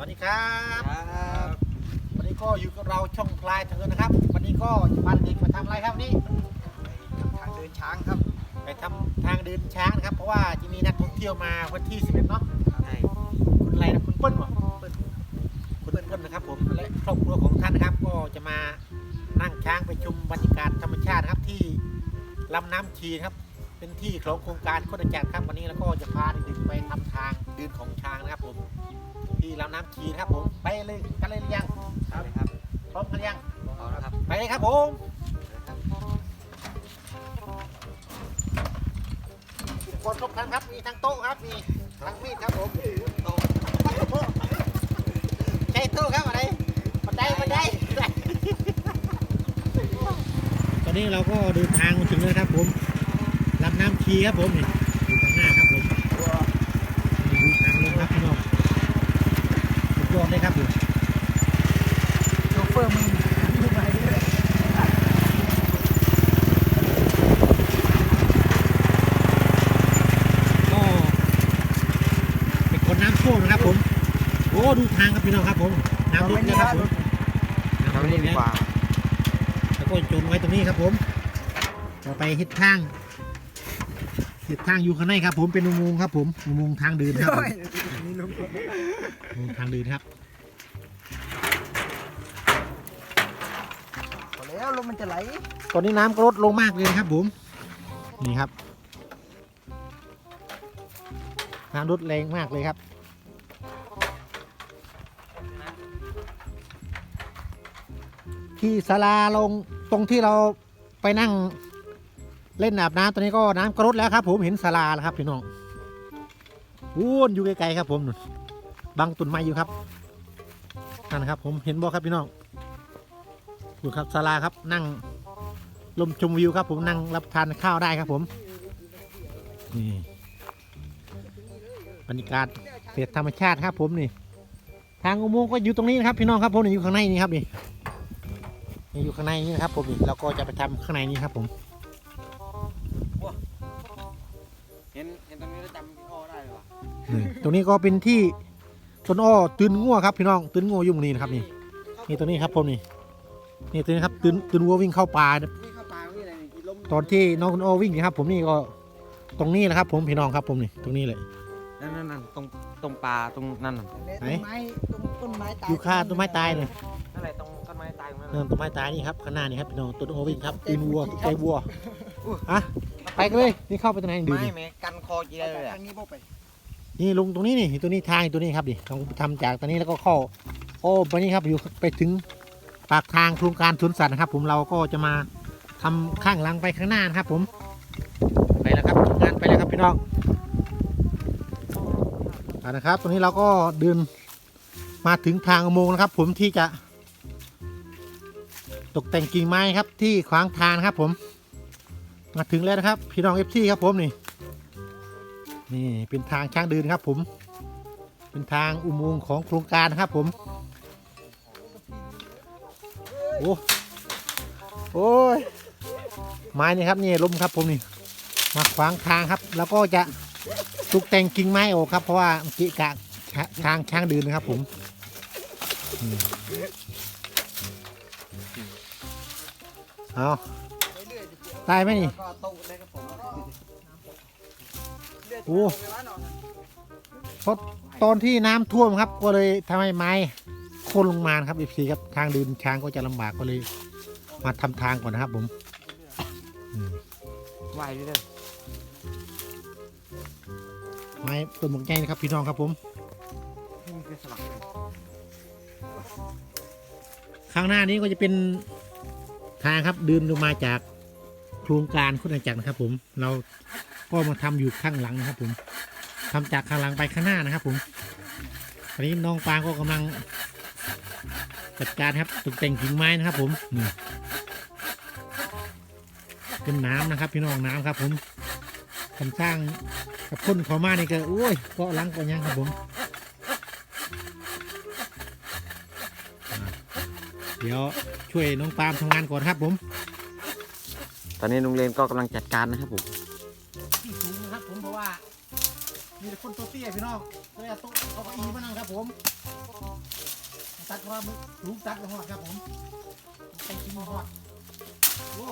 วัสดีครับครับวันนี้ก็อยู่กับเราช่องพลายเถินนะครับ วันนี้ก็จะพาเด็กมาทำอะไรครับวันนี้ทางเดินช้างครับ ไปทำทางเดินช้างนะครับ เพราะว่าจะมีนักท่องเที่ยวมาวันที่11เนาะใช่คุณอะไรนะคุณเปิ้ลเหรอเปิ้ลคุณเปิ้ลนะครับ ผมและครอบครัวของท่านนะครับ ก็จะมานั่งช้างไปชมบรรยากาศธรรมชาตินะครับที่ลำน้ำชีนะครับ เป็นที่ของโครงการโคตรจักรครับวันนี้แล้วก็จะพาเด็กๆไปทำทางเดินของช้างนะครับผม ที่ลำน้ำชีนะครับผมไปเลยกันเลยหรือยังครับครับพร้อมกันหรือยังพอแล้วครับไปเลยครับผมอุปกรณ์ครบครันครับมีทั้งโต๊ะครับมีทั้งมีดครับผมโต๊ะใช่โต๊ะครับอะไรบันไดบันไดตอนนี้เราก็เดินทางมาถึงแล้วครับผมลำน้ำชีครับผมนี่อยู่ข้างหน้าครับผมนี่ดูทางลงครับพี่น้อง สุดยอดเลยครับผมโชเฟอร์มึงดูไปด้วยก็เป็นคนน้ำท่วมนะครับผม โอ้ดูทางครับพี่น้องครับผม น้ำลดแล้วครับผมน้ำเราลไม่ดดีแล้วกว่าแล้วก็จมไว้ตรงนี้ครับผมต่อไปทิศทางทิศทางอยู่ข้างในครับ ผมเป็นอุโมงค์ครับผมอุโมงค์ทางเดินครับ ผมนี่ลุงอุโมงค์ทางเดินครับพอแล้วลมมันจะไหล ตอนนี้น้ำก็ลดลงมากเลยนะครับผมนี่ครับ น้ำลดแรงมากเลยครับที่ศาลาลงตรงที่เราไปนั่งเล่นอาบน้ำตอนนี้ก็น้ำก็ลดแล้วครับ ผมเห็นศาลาแล้วครับพี่น้อง อู้นอยู่ไกลๆครับผมบังต้นไม้อยู่ครับนั่นนะครับ ผมเห็นบ่ครับพี่น้องดูครับศาลาครับนั่งลมชมวิวครับ ผมนั่งรับทานข้าวได้ครับผมนี่บรรยากาศเสียธรรมชาติครับ ผมนี่ ทางอุโมงค์ก็อยู่ตรงนี้นะครับ พี่น้องครับผมอยู่ข้างในนี่ครับนี่นี่อยู่ข้างในนี่นะครับผมเราก็จะไปทำข้างในนี้ครับผม นี่ตรงนี้ก็เป็นที่ต้นอ้อตื่นงัวครับพี่น้องตื่นงัวอยู่ตรงนี้นะครับนี่นี่ตรงนี้ครับผมนี่นี่ตรงนี้ครับตื่นตื่นงัววิ่งเข้าป่านี่เข้าป่านี่อะไรนี่กินลมตอนที่น้องคุณอ้อวิ่งนะครับ ผมนี่ก็ตรงนี้นะครับ ผมพี่น้องครับผมนี่ตรงนี้เลย นั่นนั่นนั่นตรงตรงป่าตรงนั่นน่ะไหน ต้นไม้ต้นต้นไม้ตายอยู่ค่าต้นไม้ตายเลยนั่นแหละตรงต้นไม้ตายตรงนั้นเนินต้นไม้ตายนี่ครับข้างหน้านี่ครับพี่น้องต้นโอวิ่งครับตีนวัวใจวัวอะไปกันเลยนี่เข้าไปตรงไหนดูไม่ดิแม่กันคอจีได้เลยทาอะงนี้บ่ไป นี่ลงตรงนี้นี่ตัวนี้ทางตัวนี้ครับดิลองทำจากตรงนี้แล้วก็เข้าโอ้ไปนี่ครับอยู่ไปถึงปากทางโครงการสวนสัตว์นะครับ ผมเราก็จะมาทำข้างหลังไปข้างหน้านะครับ ผมไปแล้วครับงานไปแล้วครับพี่น้องอานะครับตรงนี้เราก็เดินมาถึงทางอุโมงค์นะครับ ผมที่จะ ตกแต่งกิ่งไม้ครับที่ขวางทางครับ ผม มาถึงแล้วนะครับ พี่น้องเอฟซีครับผมนี่ นี่เป็นทางช้างเดินครับ ผม เป็นทางอุโมงค์ของโครงการนะครับ ผม โอ้โอ้ยไม้นี่ครับนี่ล้มครับผมนี่มาขวางทางครับ แล้วก็จะตกแต่งกิ่งไม้ออกครับ เพราะว่าเกะกะทางช้างเดินนะครับ ผมเอาไปเรื่อยจะเจียวได้ไหมนี่ โอ้ไปว่าหนอนเพราะตอนที่น้ำท่วมครับ ก็เลยทำให้ไม้โค่นลงมานะครับอีซีครับทางเดินช้างก็จะลำบากก็เลย มาทำทางก่อนนะครับ ผมอืมไหวด้วยเด้อไม้ต้นหมกใหญ่นะครับ พี่น้องครับผมนี่มันคือสลักเลยข้างหน้านี้ก็จะเป็นทางครับเดินลงมาจากโครงการคุณจักรนะครับ ผม เราก็มาทำอยู่ข้างหลังนะครับ ผมทำจากข้างหลังไปข้างหน้านะครับ ผมตอนนี้น้องปางก็กำลังจัดการครับตกแต่งกิ่งไม้นะครับ ผมนี่เป็นน้ำนะครับ พี่น้องน้ำครับ ผมทำสร้างกับคนขอมานี่ก็โอ้ยก็ล้างก็ยังครับผมเดี๋ยวช่วยน้องปามทำงานก่อนครับผม ตอนนี้ลุงเลนก็กำลังจัดการนะครับผมที่สูงนะครับผมเพราะว่า มีแต่คนตัวเตี้ยพี่น้องก็เลยเอาโต๊ะเอาเก้าอี้มานั่งครับผมตัดว่าลุงตัดมาหอดครับผมไปกินมาหอดโอ้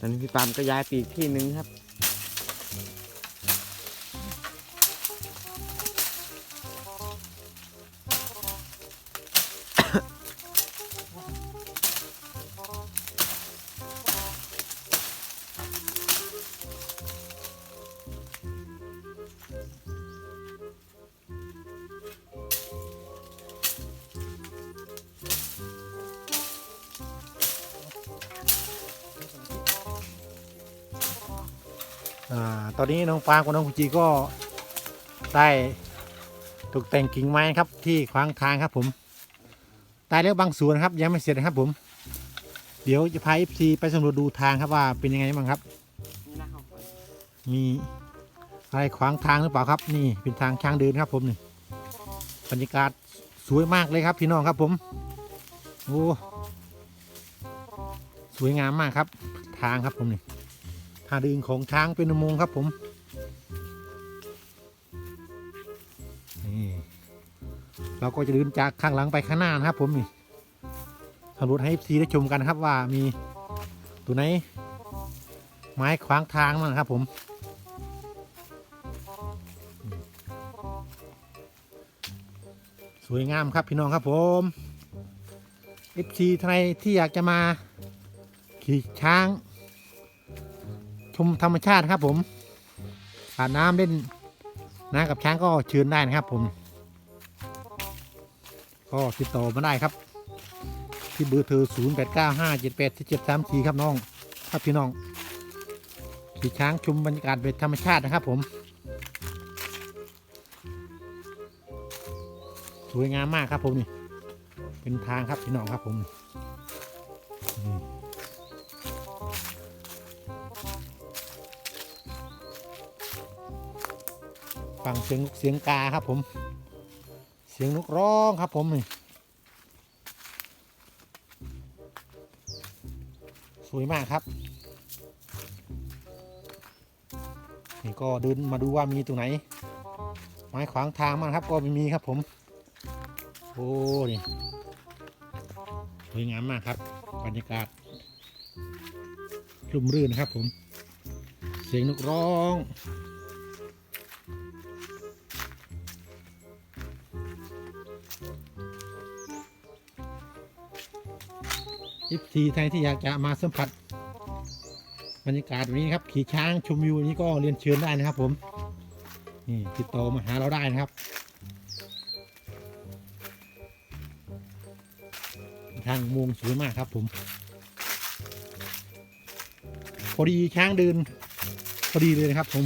ตอนนี้พี่ปามก็ย้ายไปอีกที่หนึ่งครับ ตอนนี้น้องปาล์มกับน้องกุจีก็ได้ตกแต่งกิ่งไม้ครับที่ขวางทางครับผมตายแล้วบางส่วนครับยังไม่เสร็จนะครับผม เดี๋ยวจะพาเอฟซีไปสำรวจดูทางครับว่าเป็นยังไงบ้างครับนี่นะครับมีอะไรขวางทางหรือเปล่าครับ นี่เป็นทางช้างเดินครับผมนี่บรรยากาศสวยมากเลยครับพี่น้องครับผมโอ้สวยงามมากครับ ทางครับผมนี่ ทางเดินของช้างเป็นอุโมงค์ครับผมนี่เราก็จะเดินจากข้างหลังไปข้างหน้านะครับ ผมนี่สำรวจให้ซีได้ชมกันนะครับว่ามีตัวไหน ไม้ขวางทางมั่งครับผมสวยงามครับพี่น้องครับผมเอฟซีไทยที่อยากจะมาขี่ช้าง ชมธรรมชาติครับ ผมอาบน้ำเล่นน้ำกับช้างก็เชิญได้นะครับ ผม ก็ติดต่อมาได้ครับ ที่เบอร์โทร0 8 9 5 7 8 7 3 4ครับน้อง ครับพี่น้องขี่ช้างชมบรรยากาศแบบธรรมชาตินะครับ ผม สวยงามมากครับผมนี่เป็นทางครับพี่น้องครับผมนี่ ฟังเสียงนกเสียงกาครับผม เสียงนกร้องครับผมนี่สวยมากครับนี่ก็เดินมาดูว่ามีตรงไหน ไม้ขวางทางมั้งครับ ก็ไม่มีครับผม โอ้นี่สวยงามมากครับบรรยากาศร่มรื่นครับผม เสียงนกร้อง ยิปซีไทยที่อยากจะมาสัมผัสบรรยากาศแบบนี้ครับ ขี่ช้างชมวิวนี้ก็เรียนเชิญได้นะครับ ผมนี่ติดต่อมาหาเราได้นะครับทางอุงสวยมากครับผม พอดีช้างเดิน พอดีเลยนะครับผม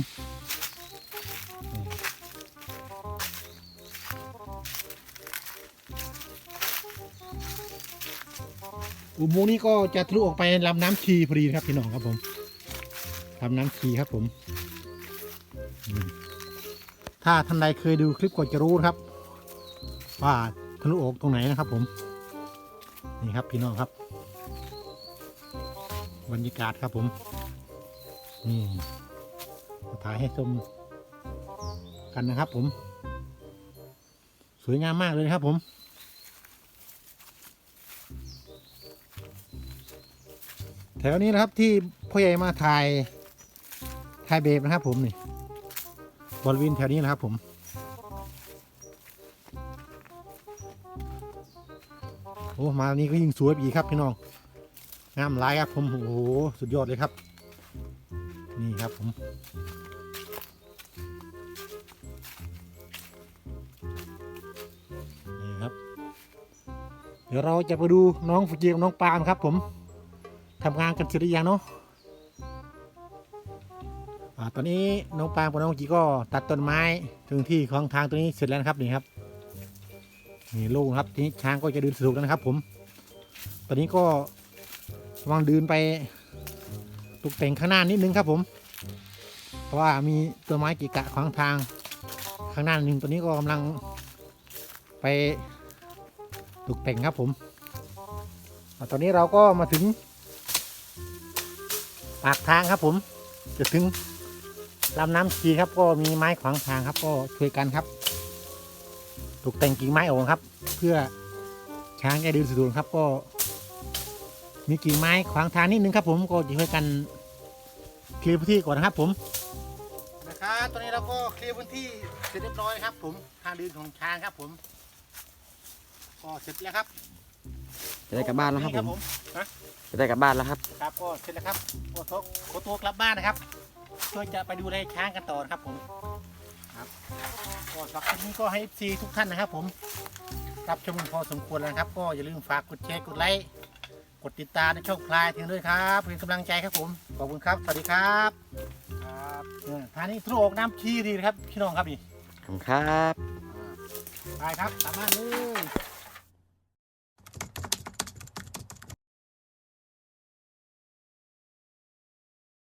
อุโมงค์นี้ก็จะทะลุออกไปลำน้ำชีพอดีนะครับพี่น้องครับผมทำน้ำชีครับผม ถ้าท่านใดเคยดูคลิปก็จะรู้นะครับ ว่าทะลุออกตรงไหนนะครับผม นี่ครับพี่น้องครับ บรรยากาศครับผม นี่ถ่ายให้ชมกันนะครับผม สวยงามมากเลยครับผม แถวนี้นะครับที่พ่อใหญ่มาถ่ายถ่ายเบบนะครับผมนี่บริเวณแถวนี้นะครับผมโอ้มานี้ก็ยิ่งสวยอีกครับพี่น้องงามหลายครับผมโอ้โหสุดยอดเลยครับ นี่ครับผมนี่ครับ เดี๋ยวเราจะไปดูน้องฟูจิกับน้องปาล์มครับผม ทำงานกันเสร็จหรือยังเนาะอ่าตอนนี้น้องปาล์มกับน้องจีก็ตัดต้นไม้ถึงที่ของทางตัวนี้เสร็จแล้วนะครับนี่ครับนี่โล่งครับทีนี้ช้างก็จะเดินสะดวกแล้วนะครับ ผม ตอนนี้ก็กำลังเดินไปตกแต่งข้างหน้านิดนึงครับผม เพราะว่ามีต้นไม้กีกะขวางทางข้างหน้าหนึ่งตัวนี้ก็กำลังไปตกแต่งครับผม ตอนนี้เราก็มาถึง ปากทางครับผมจะถึงลำน้ำชีครับก็มีไม้ขวางทางครับ ก็ช่วยกันครับตกแต่งกิ่งไม้โอ่งครับ เพื่อช้างจะเดินสะดวกครับก็ มีกิ่งไม้ขวางทางนิดนึงครับ ผมก็จะช่วยกันเคลียร์พื้นที่ก่อนนะครับ ผมนะครับตอนนี้เราก็เคลียร์พื้นที่เสร็จเรียบร้อยครับ ผมทางเดินของช้างครับ ผมก็เสร็จแล้วครับจะได้กลับบ้านแล้วครับผมฮะจะได้กลับบ้านแล้วครับ ครับก็เสร็จแล้วครับ โอ้โหขอตัวกลับบ้านนะครับเพื่อจะไปดูแลช้างกันต่อนะครับผมครับก็สำหรับคลิปนี้ก็ให้ซีทุกท่านนะครับ ผมรับชมพอสมควรแล้วครับ ก็อย่าลืมฝากกดแชร์กดไลค์กดติดตามในช่องพลายถึงด้วยครับเป็นกำลังใจครับผมขอบคุณครับสวัสดีครับครับเนี่ยทางนี้ทุกอกน้ำขี้ดีนะครับพี่น้องครับนี่ขอบคุณครับไปครับกลับบ้านเลย